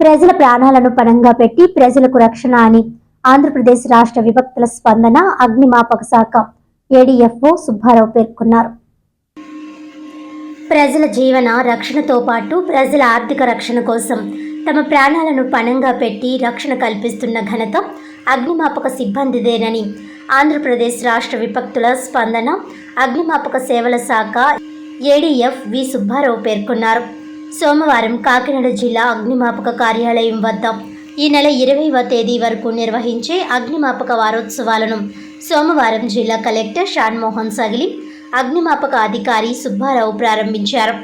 ప్రజల ప్రాణాలను పణంగా పెట్టి ప్రజలకు రక్షణ అని ఆంధ్రప్రదేశ్ రాష్ట్ర విభక్తుల స్పందన అగ్నిమాపక శాఖ ఏడీఎఫ్ఓ సుబ్బారావు పేర్కొన్నారు. ప్రజల జీవన రక్షణతో పాటు ప్రజల ఆర్థిక రక్షణ కోసం తమ ప్రాణాలను పణంగా పెట్టి రక్షణ కల్పిస్తున్న ఘనత అగ్నిమాపక సిబ్బందిదేనని ఆంధ్రప్రదేశ్ రాష్ట్ర విపక్తుల స్పందన అగ్నిమాపక సేవల శాఖ ఏడీఎఫ్ వి సుబ్బారావు పేర్కొన్నారు. సోమవారం కాకినాడ జిల్లా అగ్నిమాపక కార్యాలయం వద్ద ఈ నెల ఇరవైవ తేదీ వరకు నిర్వహించే అగ్నిమాపక వారోత్సవాలను సోమవారం జిల్లా కలెక్టర్ షాన్మోహన్ సగిలి అగ్నిమాపక అధికారి సుబ్బారావు ప్రారంభించారు.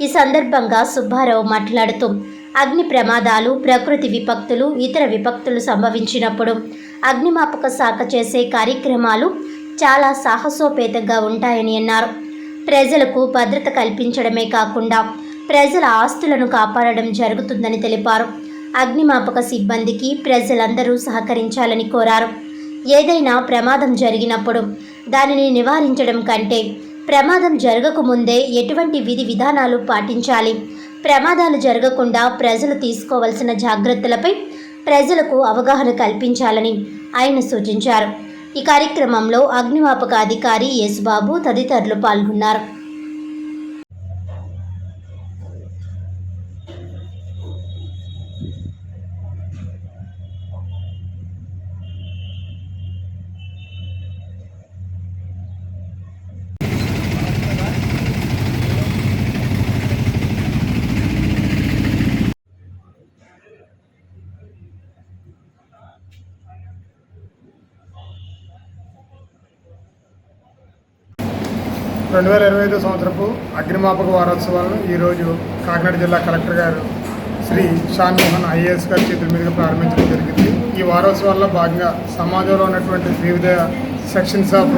ఈ సందర్భంగా సుబ్బారావు మాట్లాడుతూ అగ్ని ప్రమాదాలు ప్రకృతి విపత్తులు ఇతర విపత్తులు సంభవించినప్పుడు అగ్నిమాపక శాఖ చేసే కార్యక్రమాలు చాలా సాహసోపేతంగా ఉంటాయని అన్నారు. ప్రజలకు భద్రత కల్పించడమే కాకుండా ప్రజల ఆస్తులను కాపాడడం జరుగుతుందని తెలిపారు. అగ్నిమాపక సిబ్బందికి ప్రజలందరూ సహకరించాలని కోరారు. ఏదైనా ప్రమాదం జరిగినప్పుడు దానిని నివారించడం కంటే ప్రమాదం జరగకముందే ఎటువంటి విధి విధానాలు పాటించాలి? ప్రమాదాలు జరగకుండా ప్రజలు తీసుకోవలసిన జాగ్రత్తలపై ప్రజలకు అవగాహన కల్పించాలని ఆయన సూచించారు. ఈ కార్యక్రమంలో అగ్నిమాపక అధికారి యేసుబాబు తదితరులు పాల్గొన్నారు. రెండు వేల ఇరవై ఐదు సంవత్సరపు అగ్నిమాపక వారోత్సవాలను ఈరోజు కాకినాడ జిల్లా కలెక్టర్ గారు శ్రీ షాన్ మోహన్ ఐఏఎస్ గారి చేతుల మీదుగా ప్రారంభించడం జరిగింది. ఈ వారోత్సవాల్లో భాగంగా సమాజంలో ఉన్నటువంటి వివిధ సెక్షన్స్ ఆఫ్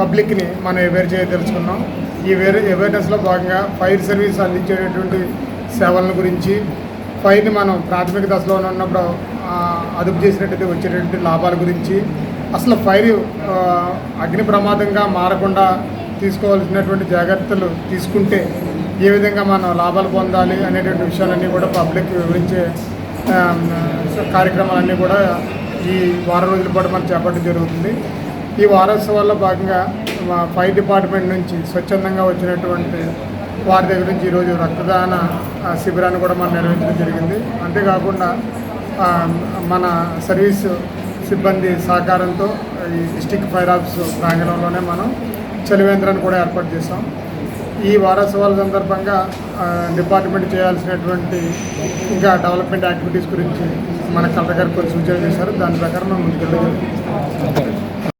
పబ్లిక్ని మనం అవేర్ చేయదలుచుకున్నాం. ఈ వేరే అవేర్నెస్లో భాగంగా ఫైర్ సర్వీస్ అందించేటటువంటి సేవల గురించి ఫైర్ని మనం ప్రాథమిక దశలో ఉన్నప్పుడు అదుపు చేసినట్టయితే వచ్చేటటువంటి లాభాల గురించి అసలు ఫైర్ అగ్ని ప్రమాదంగా మారకుండా తీసుకోవాల్సినటువంటి జాగ్రత్తలు తీసుకుంటే ఏ విధంగా మనం లాభాలు పొందాలి అనేటువంటి విషయాలన్నీ కూడా పబ్లిక్ వివరించే కార్యక్రమాలన్నీ కూడా ఈ వారం రోజుల పాటు మనం చేపట్టడం జరుగుతుంది. ఈ వారోత్సవాల్లో భాగంగా మా ఫైర్ డిపార్ట్మెంట్ నుంచి స్వచ్ఛందంగా వచ్చినటువంటి వారి దగ్గర నుంచి ఈరోజు రక్తదాన శిబిరాన్ని కూడా మనం నిర్వహించడం జరిగింది. అంతేకాకుండా మన సర్వీస్ సిబ్బంది సహకారంతో ఈ డిస్టిక్ ఫైర్ ఆఫీస్ ప్రాంగణంలోనే మనం చలివేంద్రాన్ని కూడా ఏర్పాటు చేశాం. ఈ వారోత్సవాల సందర్భంగా డిపార్ట్మెంట్ చేయాల్సినటువంటి ఇంకా డెవలప్మెంట్ యాక్టివిటీస్ గురించి మన కలెక్టర్ గారు కొన్ని సూచనలు చేశారు. దాని ప్రకారం మనం ముందుకెళ్ళగలుగుతాం.